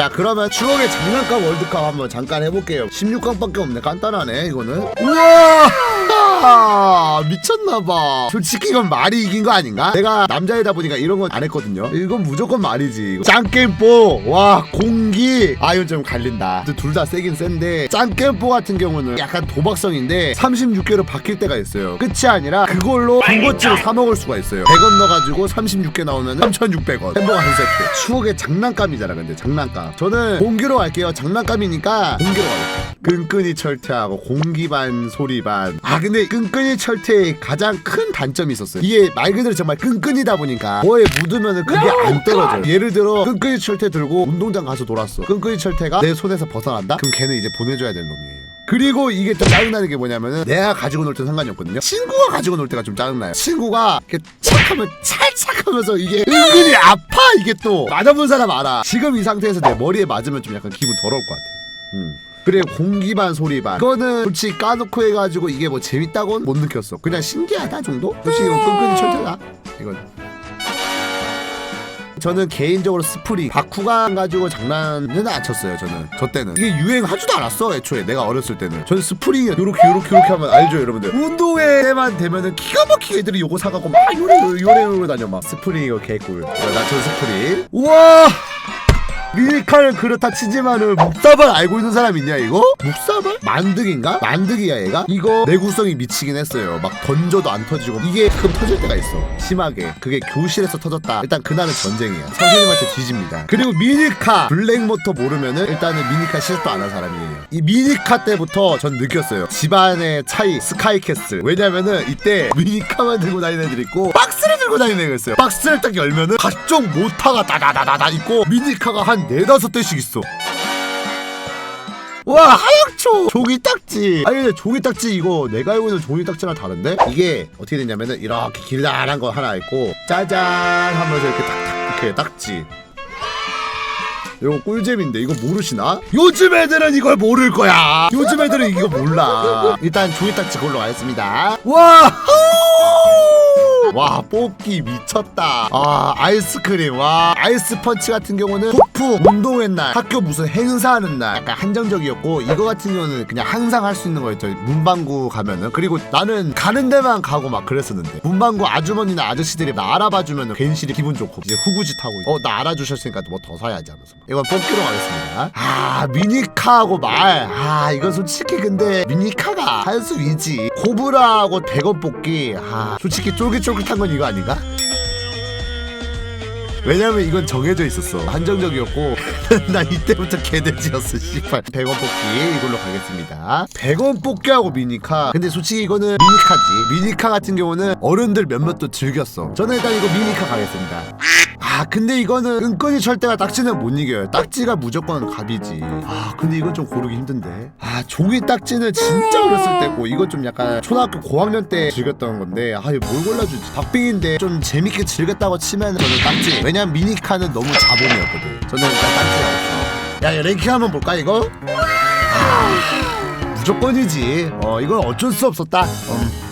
자 그러면 추억의 장난감 월드컵 한번 잠깐 해볼게요. 16강밖에 없네. 간단하네 이거는. 우와 미쳤나봐. 솔직히 이건 말이 이긴 거 아닌가? 내가 남자이다 보니까 이런 건 안 했거든요. 이건 무조건 말이지. 짱겜뽀 와 공기! 아 이건 좀 갈린다. 둘 다 세긴 센데 짱겜뽀 같은 경우는 약간 도박성인데 36개로 바뀔 때가 있어요. 끝이 아니라 그걸로 군것질을 사 먹을 수가 있어요. 100원 넣어가지고 36개 나오면 3600원. 햄버거 한 세트. 추억의 장난감이잖아 근데 장난감. 저는 공기로 갈게요. 장난감이니까 공기로 가요 끈끈이 철퇴하고 공기 반 소리 반. 아 근데 끈끈이 철퇴의 가장 큰 단점이 있었어요. 이게 말 그대로 정말 끈끈이다 보니까 뭐에 묻으면은 그게 안 떨어져요. 예를 들어 끈끈이 철퇴 들고 운동장 가서 놀았어. 끈끈이 철퇴가 내 손에서 벗어난다? 그럼 걔는 이제 보내줘야 될 놈이에요. 그리고 이게 또 짜증나는 게 뭐냐면은 내가 가지고 놀땐 상관이 없거든요. 친구가 가지고 놀 때가 좀 짜증나요. 친구가 이렇게 착 하면 찰착 하면서 이게 은근히 아파! 이게 또 맞아본 사람 알아. 지금 이 상태에서 내 머리에 맞으면 좀 약간 기분 더러울 것 같아. 음. 그래 공기 반 소리반. 그거는 솔직히 까놓고 해가지고 이게 뭐 재밌다고는 못 느꼈어. 그냥 신기하다 정도? 솔직히 이건 끈끈이 철퇴다. 이건. 저는 개인적으로 스프링. 바쿠간 가지고 장난은 안 쳤어요 저는. 저 때는. 이게 유행하지도 않았어 애초에. 내가 어렸을 때는. 저는 스프링 요렇게 요렇게 요렇게 하면 알죠 여러분들? 운동회만 되면은 기가 막히게 애들이 요거 사갖고 막 요래 요래 요래 요래 다녀. 막 스프링 이거 개꿀. 나전 스프링. 우와 밀칼은 그렇다 치지만은 묵사발 알고 있는 사람 있냐 이거? 묵사발? 만득인가? 만득이야 얘가? 이거 내구성이 미치긴 했어요. 막 던져도 안 터지고. 이게 가끔 터질 때가 있어. 심하게. 그게 교실에서 터졌다. 일단 그날은 전쟁이야. 선생님한테 뒤집니다. 그리고 미니카 블랙모터 모르면은 일단은 미니카 시작도 안 한 사람이에요. 이 미니카 때부터 전 느꼈어요. 집안의 차이 스카이캐슬. 왜냐면은 이때 미니카만 들고 다니는 애들 있고 들고 다니는 애가 있어요. 박스를 딱 열면은 각종 모타가 다다다다다 있고 미니카가 한 네다섯 대씩 있어. 와 하얗죠 종이 딱지! 아니 근데 종이 딱지 이거 내가 알고 있는 종이 딱지랑 다른데? 이게 어떻게 됐냐면은 이렇게 길다란 거 하나 있고 짜잔 하면서 이렇게 탁탁 이렇게 딱지. 이거 꿀잼인데 이거 모르시나? 요즘 애들은 이걸 모를 거야. 요즘 애들은 이거 몰라. 일단 종이 딱지 그걸로 가겠습니다. 와 와 뽑기 미쳤다. 아 아이스크림. 와 아이스 펀치 같은 경우는 폭풍 운동회 날 학교 무슨 행사하는 날 약간 한정적이었고 이거 같은 경우는 그냥 항상 할 수 있는 거였죠 문방구 가면은. 그리고 나는 가는 데만 가고 막 그랬었는데 문방구 아주머니나 아저씨들이 나 알아봐주면 괜시리 기분 좋고 이제 후구짓 하고 어. 나 알아주셨으니까 뭐 더 사야지 하면서. 이건 뽑기로 가겠습니다. 아 미니카하고 말 아 이건 솔직히 근데 미니카가 한수 위지. 코브라하고 대건 뽑기. 아 솔직히 쫄깃쫄깃 한 건 이거 아닌가? 왜냐면 이건 정해져 있었어. 한정적이었고. 난 이때부터 개돼지였어 씨발. 100원 뽑기 이걸로 가겠습니다. 100원 뽑기하고 미니카. 근데 솔직히 이거는 미니카지. 미니카 같은 경우는 어른들 몇몇 도 즐겼어. 저는 일단 이거 미니카 가겠습니다 아 근데 이거는 은근히 철대가 딱지는 못 이겨요. 딱지가 무조건 갑이지. 아 근데 이건 좀 고르기 힘든데. 아 종이 딱지는 진짜 어렸을 때고 이건 좀 약간 초등학교 고학년 때 즐겼던 건데 아 이거 뭘 골라주지? 박빙인데 좀 재밌게 즐겼다고 치면 저는 딱지. 왜냐면 미니카는 너무 자본이었거든. 저는 딱지가 없어. 야 이거 랭킹 한번 볼까 이거? 아, 무조건이지. 어 이건 어쩔 수 없었다 음.